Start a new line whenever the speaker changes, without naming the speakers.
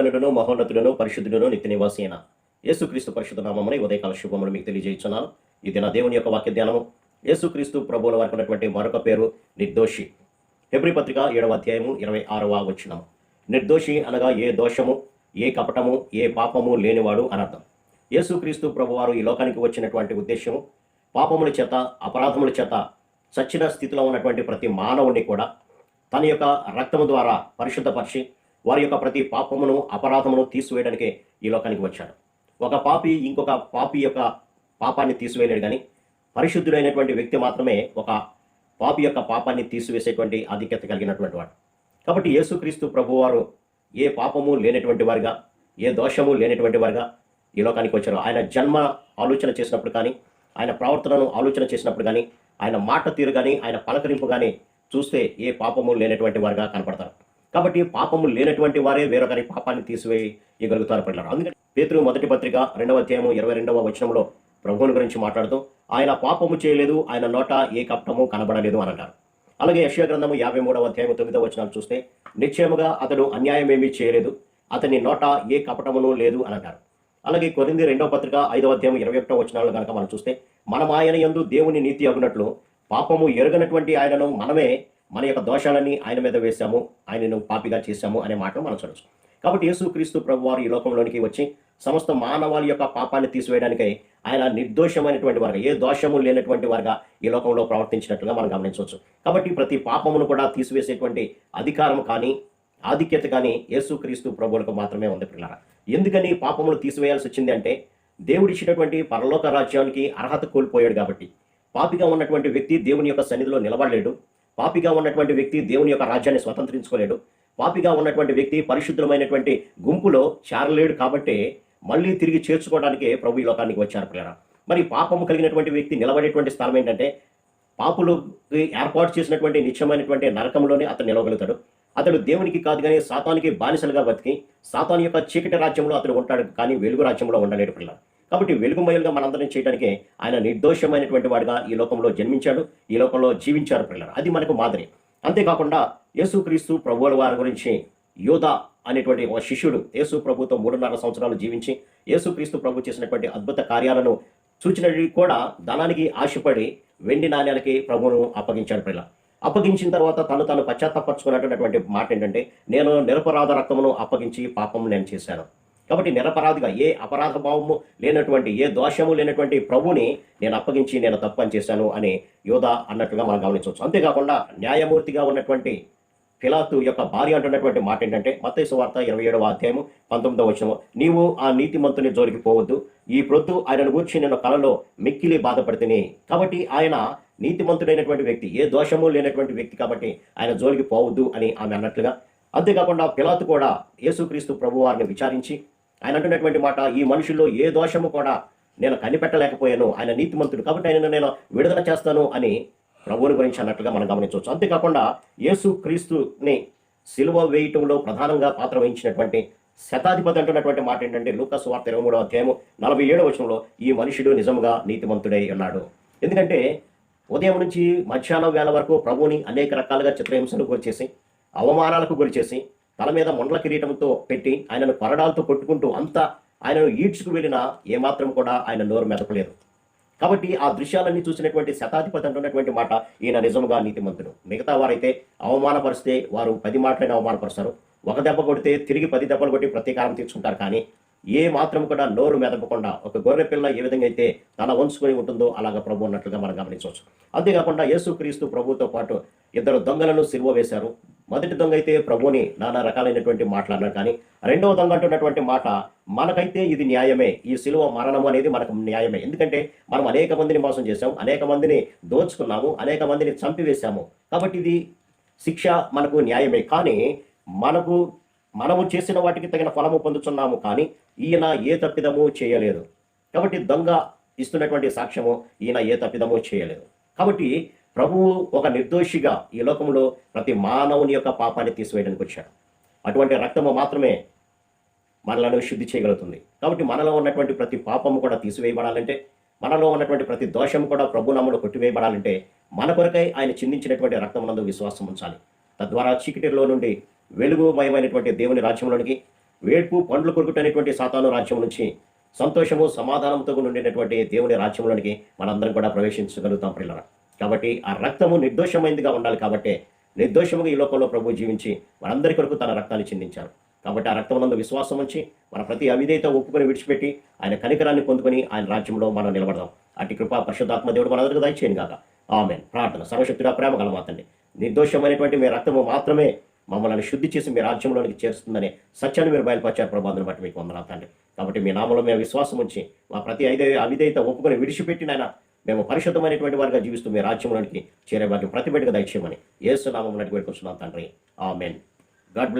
మహాగణుడును మహోన్నతుడును పరిశుద్ధుడును నిత్య నివాసి యేసుక్రీస్తు పరిశుద్ధ నామమున ఉదయకాల శుభములు మీకు తెలియజేస్తున్నాను ఇది నా దేవుని యొక్క వాక్య ధ్యానము యేసుక్రీస్తు ప్రభువుల వారికి ఉన్నటువంటి మరొక పేరు నిర్దోషి. హెబ్రి పత్రిక ఏడవ అధ్యాయము ఇరవై ఆరవ వచనము. నిర్దోషి అనగా ఏ దోషము ఏ కపటము ఏ పాపము లేనివాడు అనర్థం. యేసుక్రీస్తు ప్రభువారు ఈ లోకానికి వచ్చినటువంటి ఉద్దేశము పాపముల చేత అపరాధముల చేత చచ్చిన స్థితిలో ఉన్నటువంటి ప్రతి మానవుని కూడా తన యొక్క రక్తము ద్వారా పరిశుద్ధపరిచి వారి యొక్క ప్రతి పాపమును అపరాధమును తీసివేయడానికే ఈ లోకానికి వచ్చాడు. ఒక పాపి ఇంకొక పాపి యొక్క పాపాన్ని తీసివేయలేడు కానీ పరిశుద్ధుడైనటువంటి వ్యక్తి మాత్రమే ఒక పాపి యొక్క పాపాన్ని తీసివేసేటువంటి ఆధిక్యత కలిగినటువంటి వాడు. కాబట్టి యేసుక్రీస్తు ప్రభువారు ఏ పాపము లేనటువంటి వారుగా ఏ దోషము లేనటువంటి వారుగా ఈ లోకానికి వచ్చారు. ఆయన జన్మ ఆలోచన చేసినప్పుడు కానీ ఆయన ప్రవర్తనను ఆలోచన చేసినప్పుడు కానీ ఆయన మాట తీరు కానీ ఆయన పలకరింపు కానీ చూస్తే ఏ పాపము లేనటువంటి వారుగా కనపడతారు. కాబట్టి పాపము లేనటువంటి వారే వేరొకరి పాపాన్ని తీసివేయగలుగుతారు పిల్లలు. అందుకని పేతురు మొదటి పత్రిక రెండవ అధ్యాయము ఇరవై రెండవ వచనంలో ప్రభువుని గురించి మాట్లాడుతూ ఆయన పాపము చేయలేదు ఆయన నోట ఏ కప్టము కనబడలేదు అని అంటారు అలాగే యశ్వ గ్రంథము యాభై మూడవ అధ్యాయం తొమ్మిదవ వచనాలు చూస్తే నిశ్చయముగా అతడు అన్యాయమేమీ చేయలేదు అతని నోట ఏ కపటమును లేదు అని అంటారు అలాగే కొరింది రెండవ పత్రిక ఐదవ అధ్యాయం ఇరవై ఒకటో వచనాలు కనుక మనం చూస్తే మనం ఆయన యందు దేవుని నీతి అగునట్లు పాపము ఎరుగనటువంటి ఆయనను మనమే మన యొక్క దోషాలన్నీ ఆయన మీద వేశాము ఆయనను పాపిగా చేశాము అనే మాటను మనం చూడవచ్చు కాబట్టి యేసుక్రీస్తు ప్రభు వారు ఈ లోకంలోనికి వచ్చి సమస్త మానవాళి యొక్క పాపాన్ని తీసివేయడానికై ఆయన నిర్దోషమైనటువంటి వారుగా ఏ దోషము లేనటువంటి వారుగా ఈ లోకంలో ప్రవర్తించినట్లుగా మనం గమనించవచ్చు. కాబట్టి ప్రతి పాపమును కూడా తీసివేసేటువంటి అధికారం కానీ ఆధిక్యత కానీ యేసుక్రీస్తు ప్రభువులకు మాత్రమే ఉంది పిల్లల ఎందుకని పాపమును తీసివేయాల్సి వచ్చింది అంటే దేవుడిచ్చినటువంటి పరలోక రాజ్యానికి అర్హత కోల్పోయాడు కాబట్టి. పాపిగా ఉన్నటువంటి వ్యక్తి దేవుని యొక్క సన్నిధిలో నిలబడలేడు. పాపిగా ఉన్నటువంటి వ్యక్తి దేవుని యొక్క రాజ్యాన్ని స్వతంత్రించుకోలేడు. పాపిగా ఉన్నటువంటి వ్యక్తి పరిశుద్ధమైనటువంటి గుంపులో చేరలేడు కాబట్టి మళ్ళీ తిరిగి చేర్చుకోవడానికే ప్రభు ఈ లోకానికి వచ్చారు పిల్లరా మరి పాపము కలిగినటువంటి వ్యక్తి నిలబడేటువంటి స్థలం ఏంటంటే పాపులు ఏర్పాటు చేసినటువంటి నిత్యమైనటువంటి నరకంలోనే అతను నిలవగలుగుతాడు. అతడు దేవునికి కాదు కానీ సాతానికి బానిసలుగా బతికి సాతాన్ యొక్క చీకటి రాజ్యంలో అతడు ఉంటాడు కానీ వెలుగు రాజ్యంలో ఉండలేడు పిల్లలు కాబట్టి వెలుగుమయలుగా మనందరం చేయడానికి ఆయన నిర్దోషమైనటువంటి వాడిగా ఈ లోకంలో జన్మించాడు. ఈ లోకంలో జీవించారు పిల్లలు. అది మనకు మాదిరి. అంతేకాకుండా యేసుక్రీస్తు ప్రభువుల వారి గురించి యోధ అనేటువంటి ఒక శిష్యుడు యేసు ప్రభుతో మూడున్నర సంవత్సరాలు జీవించి యేసుక్రీస్తు ప్రభు చేసినటువంటి అద్భుత కార్యాలను చూచినవి కూడా ధనానికి ఆశపడి వెండి నాణ్యాలకి ప్రభువును అప్పగించాడు పిల్ల అప్పగించిన తర్వాత తను తాను పశ్చాత్తపరచుకున్నటువంటి మాట ఏంటంటే నేను నిరపరాధ రక్తమును అప్పగించి పాపం నేను చేశాను. కాబట్టి నిరపరాధిగా ఏ అపరాధ భావము లేనటువంటి ఏ దోషము లేనటువంటి ప్రభుని నేను అప్పగించి నేను తప్పని చేశాను అని యోధ అన్నట్లుగా మనం గమనించవచ్చు. అంతేకాకుండా న్యాయమూర్తిగా ఉన్నటువంటి ఫిలాతు యొక్క భార్య అంటున్నటువంటి మాట ఏంటంటే మత్తైసు వార్త ఇరవై ఏడవ అధ్యాయము పంతొమ్మిదవ వచనము నీవు ఆ నీతిమంతుని జోలికి పోవద్దు. ఈ ప్రొద్దు ఆయనను గూర్చి నేను కలలో మిక్కిలి బాధపడితేనే. కాబట్టి ఆయన నీతిమంతుడైనటువంటి వ్యక్తి ఏ దోషము లేనటువంటి వ్యక్తి కాబట్టి ఆయన జోలికి పోవద్దు అని ఆమె అన్నట్లుగా. అంతేకాకుండా పిలాతు కూడా యేసుక్రీస్తు ప్రభువారిని విచారించి ఆయన అంటున్నటువంటి మాట ఈ మనుషుల్లో ఏ దోషము కూడా నేను కనిపెట్టలేకపోయాను. ఆయన నీతిమంతుడు కాబట్టి ఆయన నేను విడుదల చేస్తాను అని ప్రభువుని గురించి అన్నట్లుగా మనం గమనించవచ్చు. అంతేకాకుండా యేసు క్రీస్తుని సిలువ వేయటంలో ప్రధానంగా పాత్ర వహించినటువంటి శతాధిపతి అంటున్నటువంటి మాట ఏంటంటే లూకస్ వార్త ఇరవై మూడవ అధ్యాయము నలభై ఏడవ వచనంలో ఈ మనుషుడు నిజముగా నీతిమంతుడై ఉన్నాడు. ఎందుకంటే ఉదయం నుంచి మధ్యాహ్నం వేళ వరకు ప్రభువుని అనేక రకాలుగా చిత్రహింసలకు గురిచేసి అవమానాలకు గురిచేసి తల మీద మొండల కిరీటంతో పెట్టి ఆయనను కొరడాలతో కొట్టుకుంటూ అంతా ఆయనను ఈడ్చుకు వెళ్ళినా ఏమాత్రం కూడా ఆయన నోరు మెదపలేదు. కాబట్టి ఆ దృశ్యాలన్నీ చూసినటువంటి శతాధిపతి అంటున్నటువంటి మాట ఈయన నిజముగా నీతిమంతుడు. మిగతా వారైతే అవమానపరిస్తే వారు పది మాటలైన అవమానపరుస్తారు. ఒక దెబ్బ కొడితే తిరిగి పది దెబ్బలు కొట్టి ప్రతీకారం తీర్చుకుంటారు కానీ ఏ మాత్రం కూడా నోరు మెదపకుండా ఒక గొర్రె పిల్ల ఏ విధంగా అయితే తల వంచుకొని ఉంటుందో అలాగ ప్రభు అన్నట్లుగా మనం గమనించవచ్చు. అంతేకాకుండా యేసుక్రీస్తు ప్రభుతో పాటు ఇద్దరు దొంగలను సిలువ వేశారు. మొదటి దొంగ అయితే ప్రభుని నానా రకాలైనటువంటి మాటలు అన్నారు. కానీ రెండవ దొంగ అంటున్నటువంటి మాట మనకైతే ఇది న్యాయమే. ఈ సిలువ మరణం అనేది మనకు న్యాయమే. ఎందుకంటే మనం అనేక మందిని మోసం చేశాము అనేక మందిని దోచుకున్నాము అనేక మందిని చంపివేశాము. కాబట్టి ఇది శిక్ష మనకు న్యాయమే. కానీ మనకు మనము చేసిన వాటికి తగిన ఫలము పొందుతున్నాము కానీ ఈయన ఏ తప్పిదము చేయలేదు. కాబట్టి దొంగ ఇస్తున్నటువంటి సాక్ష్యము ఈయన ఏ తప్పిదము చేయలేదు. కాబట్టి ప్రభువు ఒక నిర్దోషిగా ఈ లోకంలో ప్రతి మానవుని యొక్క పాపాన్ని తీసివేయడానికి వచ్చాడు. అటువంటి రక్తము మాత్రమే మనలను శుద్ధి చేయగలుగుతుంది. కాబట్టి మనలో ఉన్నటువంటి ప్రతి పాపము కూడా తీసివేయబడాలంటే మనలో ఉన్నటువంటి ప్రతి దోషం కూడా ప్రభునామలో కొట్టివేయబడాలంటే మన కొరకై ఆయన చిందించినటువంటి రక్తమునందు విశ్వాసం ఉంచాలి. తద్వారా చీకటిలో నుండి వెలుగుమయమైనటువంటి దేవుని రాజ్యంలోనికి వేడ్పు పండ్లు కొరుకుటైనటువంటి సాతాను రాజ్యం నుంచి సంతోషము సమాధానంతో ఉండినటువంటి దేవుని రాజ్యంలోనికి మనందరం కూడా ప్రవేశించగలుగుతాం పిల్లల కాబట్టి ఆ రక్తము నిర్దోషమైందిగా ఉండాలి కాబట్టి నిర్దోషముగా ఈ లోకంలో ప్రభు జీవించి మనందరి కొరకు తన రక్తాన్ని చిందించారు. కాబట్టి ఆ రక్తమునందు విశ్వాసం ఉంచి మన ప్రతి అవిధేయత ఒప్పుకొని విడిచిపెట్టి ఆయన కనికరాన్ని పొందుకొని ఆయన రాజ్యంలో మనం నిలబడదాం. అటు కృపా పరిశుద్ధాత్మ దేవుడు మనందరికీ దయచేయను కాక ఆమె ప్రార్థన సర్వశక్తిగా ప్రేమ కలమాతండి నిర్దోషమైనటువంటి మీ రక్తము మాత్రమే మమ్మల్ని శుద్ధి చేసి మీ రాజ్యంలోనికి చేరుస్తుందనే సత్యాన్ని మీరు బయలుపరిచారు ప్రభావం బట్టి మీకు వందనాలు తండ్రి. కాబట్టి మీ నామంలో మేము విశ్వాసం ఉంచి మా ప్రతి ఐదే అవిధేయత ఒప్పుకొని విడిచిపెట్టినైనా మేము పరిశుద్ధమైనటువంటి వారిగా జీవిస్తూ మీ రాజ్యంలోనికి చేరే వారికి ప్రతిబిడ్డగా దయచేయమని ఏసు నామం నటి పెట్టుకుంటున్నాం తండ్రి. ఆమెన్. God bless